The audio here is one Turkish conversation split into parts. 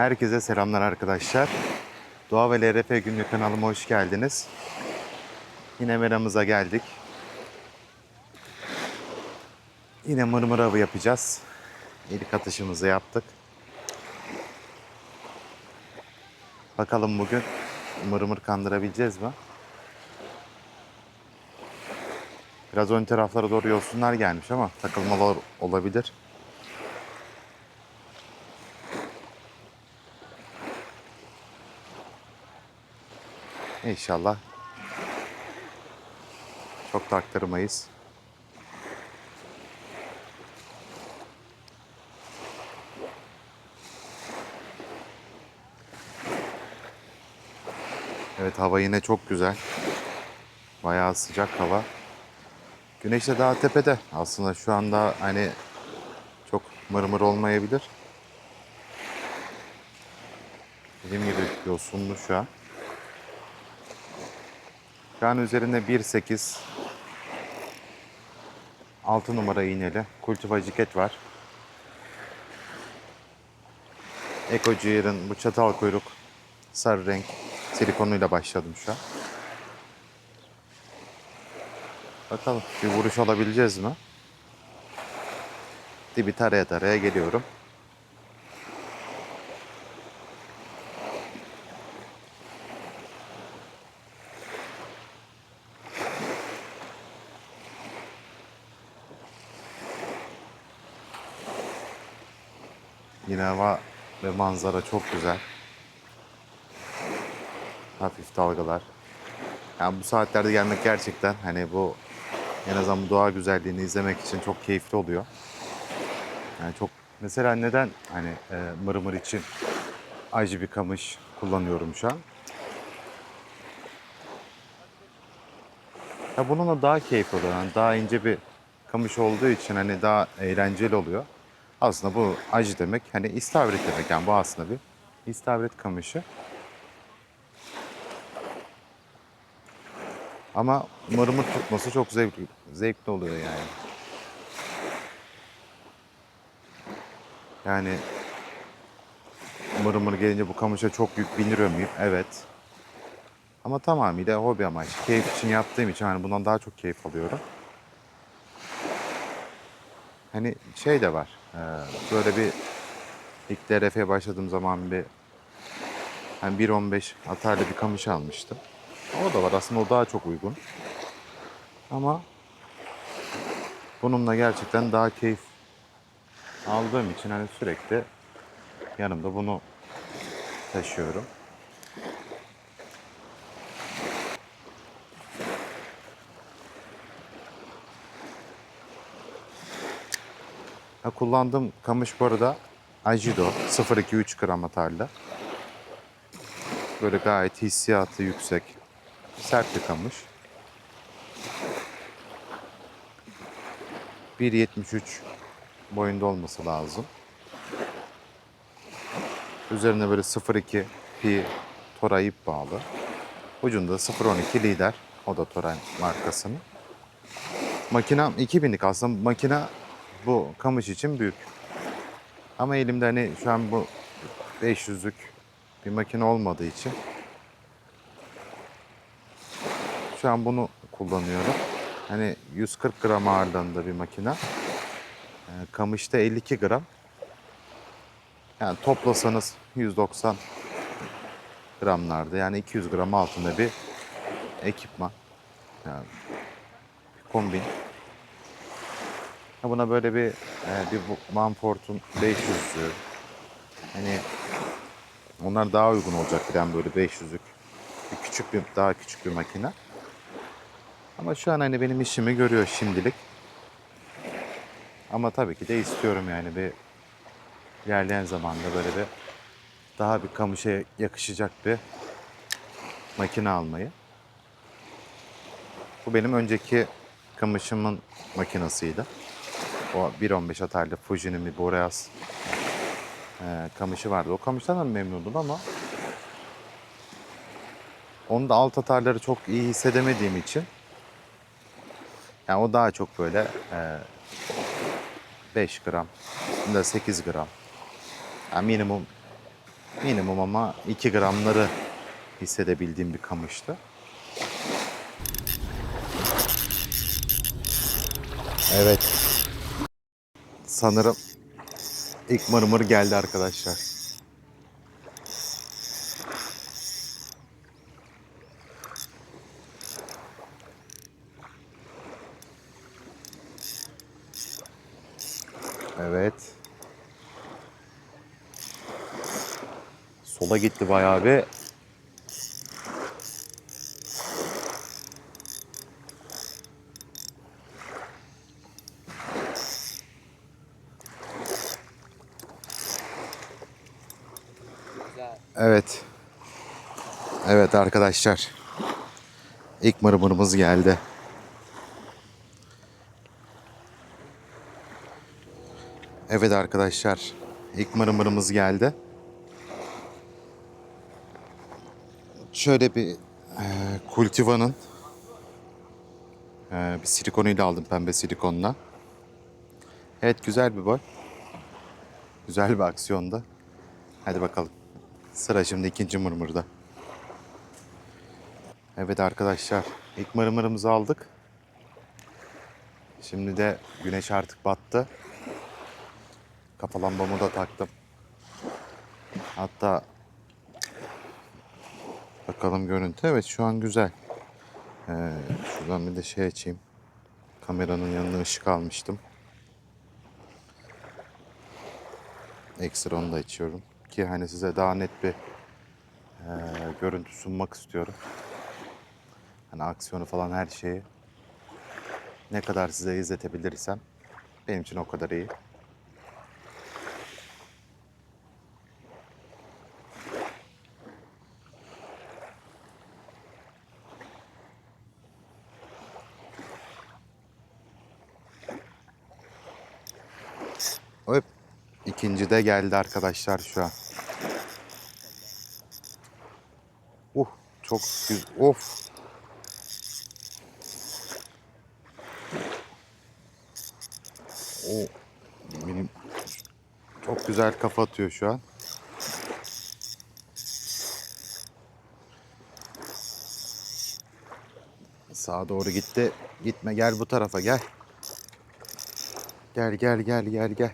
Herkese selamlar arkadaşlar. Doğa ve LRF günlük kanalıma hoş geldiniz. Yine meramıza geldik. Yine mırmır avı yapacağız. İlk atışımızı yaptık. Bakalım bugün mırmır kandırabileceğiz mi? Biraz ön taraflara doğru yosunlar gelmiş ama takılmalar olabilir. İnşallah çok taktırmayız. Evet hava yine çok güzel. Bayağı sıcak hava. Güneş de daha tepede. Aslında şu anda hani çok mırmır olmayabilir. Dediğim gibi yosunlu şu an. An üzerinde 1.8 6 numara iğneli kultiva ciket var. Eco Gear'ın bu çatal kuyruk sarı renk silikonuyla başladım şu an. Bakalım bir vuruş alabileceğiz mi? Dibi taraya taraya geliyorum. Yine hava ve manzara çok güzel. Hafif dalgalar. Yani bu saatlerde gelmek gerçekten hani bu en azından bu doğa güzelliğini izlemek için çok keyifli oluyor. Yani çok mesela neden hani e, mırmır için acı bir kamış kullanıyorum şu an? Ya bununla daha keyifli oluyor. Yani daha ince bir kamış olduğu için hani daha eğlenceli oluyor. Aslında bu acı demek hani istavrit demek yani bu aslında bir istavrit kamışı. Ama mırmır tutması çok zevkli, zevkli oluyor yani. Yani mırmır gelince bu kamışa çok yük bindiriyor muyum? Evet. Ama tamamıyla hobi amaçlı. Keyif için yaptığım için hani bundan daha çok keyif alıyorum. Hani şey de var. E, Böyle bir ilk DRF'ye başladığım zaman bir hani 1.15 atarlı bir kamış almıştım. O da var aslında o daha çok uygun. Ama bununla gerçekten daha keyif aldığım için hani sürekli yanımda bunu taşıyorum. Ha, kullandığım kamış bu arada Ajido 0.2-3 gram atarlı. Böyle gayet hissiyatı yüksek. Sert bir kamış. 1.73 boyunda olması lazım. Üzerine böyle 0.2 pi Tora ip bağlı. Ucunda 0.12 lider. O da Tora markasının. Makinem 2000'lik aslında makine bu kamış için büyük. Ama elimde hani şu an bu 500'lük bir makine olmadığı için şu an bunu kullanıyorum. Hani 140 gram ağırlığında bir makine. Ee, kamışta 52 gram. Yani toplasanız 190 gramlarda yani 200 gram altında bir ekipman. Yani kombin. Buna böyle bir e, bir Manfort'un 500'lü hani onlar daha uygun olacak yani böyle 500'lük bir küçük bir daha küçük bir makine. Ama şu an hani benim işimi görüyor şimdilik. Ama tabii ki de istiyorum yani bir ilerleyen zamanda böyle bir daha bir kamışa yakışacak bir makine almayı. Bu benim önceki kamışımın makinasıydı. O 1.15 atarlı Fuji'nin bir Boreas e, kamışı vardı. O kamıştan da memnundum ama onun da alt atarları çok iyi hissedemediğim için yani o daha çok böyle e, 5 gram, da 8 gram. Yani minimum Minimum ama 2 gramları hissedebildiğim bir kamıştı. Evet. Sanırım ilk mırmır geldi arkadaşlar. Evet. Sola gitti bayağı bir. Evet. Evet arkadaşlar. İlk mırmırımız geldi. Evet arkadaşlar. ilk mırmırımız geldi. Şöyle bir e, Cultiva'nın e, bir silikonuyla aldım pembe silikonla. Evet güzel bir boy. Güzel bir aksiyonda. Hadi bakalım. Sıra şimdi ikinci mırmırda. Evet arkadaşlar. ilk mırmırımızı aldık. Şimdi de güneş artık battı. Kafa lambamı da taktım. Hatta bakalım görüntü. Evet şu an güzel. Ee, şuradan bir de şey açayım. Kameranın yanına ışık almıştım. Ekstra onu da açıyorum. Ki hani size daha net bir e, görüntü sunmak istiyorum. Hani aksiyonu falan her şeyi ne kadar size izletebilirsem benim için o kadar iyi. Hop. İkinci de geldi arkadaşlar şu an. Uh çok güzel. Of. O benim çok güzel kafa atıyor şu an. Sağa doğru gitti. Gitme gel bu tarafa gel. Gel gel gel gel gel.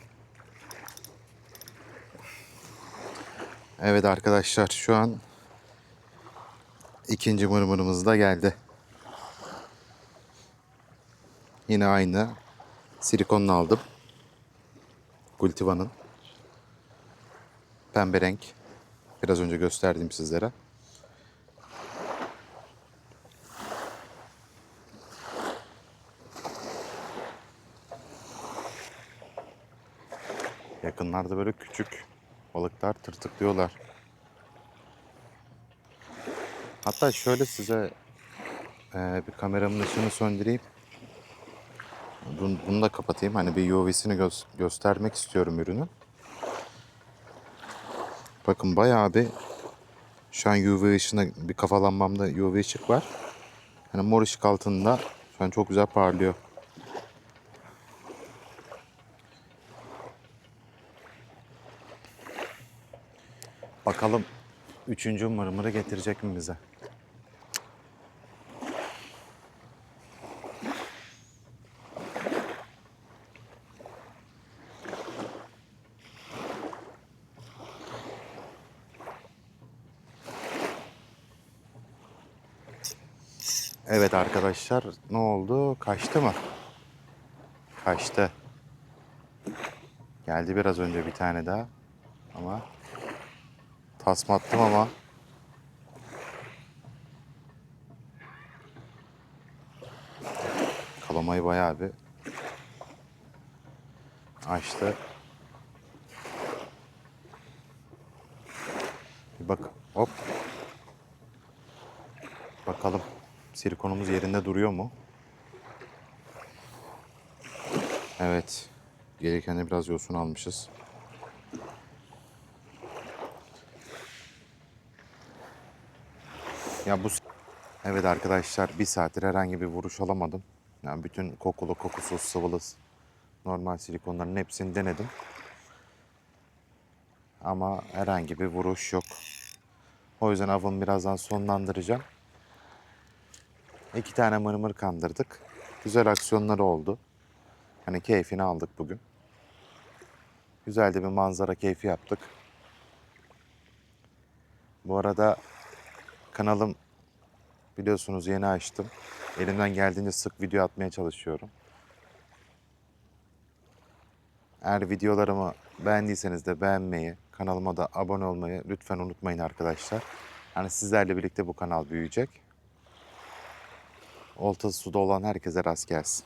Evet arkadaşlar şu an ikinci mırmırımız da geldi. Yine aynı silikonla aldım. Cultiva'nın pembe renk. Biraz önce gösterdim sizlere. Yakınlarda böyle küçük balıklar tırtıklıyorlar. Hatta şöyle size e, bir kameramın ışığını söndüreyim. Bunu, bunu da kapatayım. Hani bir UV'sini gö- göstermek istiyorum ürünün. Bakın bayağı bir şu an UV ışığına bir kafalanmamda UV ışık var. Hani mor ışık altında şu an çok güzel parlıyor. Bakalım üçüncü mırmırı getirecek mi bize? Evet arkadaşlar ne oldu? Kaçtı mı? Kaçtı. Geldi biraz önce bir tane daha. Ama tasma attım ama kalamayı bayağı bir açtı. Bir bak hop. Bakalım silikonumuz yerinde duruyor mu? Evet. Gelirken biraz yosun almışız. Ya bu Evet arkadaşlar bir saattir herhangi bir vuruş alamadım. Yani bütün kokulu, kokusuz, sıvılı normal silikonların hepsini denedim. Ama herhangi bir vuruş yok. O yüzden avımı birazdan sonlandıracağım. İki tane mırmır kandırdık. Güzel aksiyonları oldu. Hani keyfini aldık bugün. Güzel de bir manzara keyfi yaptık. Bu arada kanalım biliyorsunuz yeni açtım. Elimden geldiğince sık video atmaya çalışıyorum. Eğer videolarımı beğendiyseniz de beğenmeyi, kanalıma da abone olmayı lütfen unutmayın arkadaşlar. Yani sizlerle birlikte bu kanal büyüyecek. Oltası suda olan herkese rast gelsin.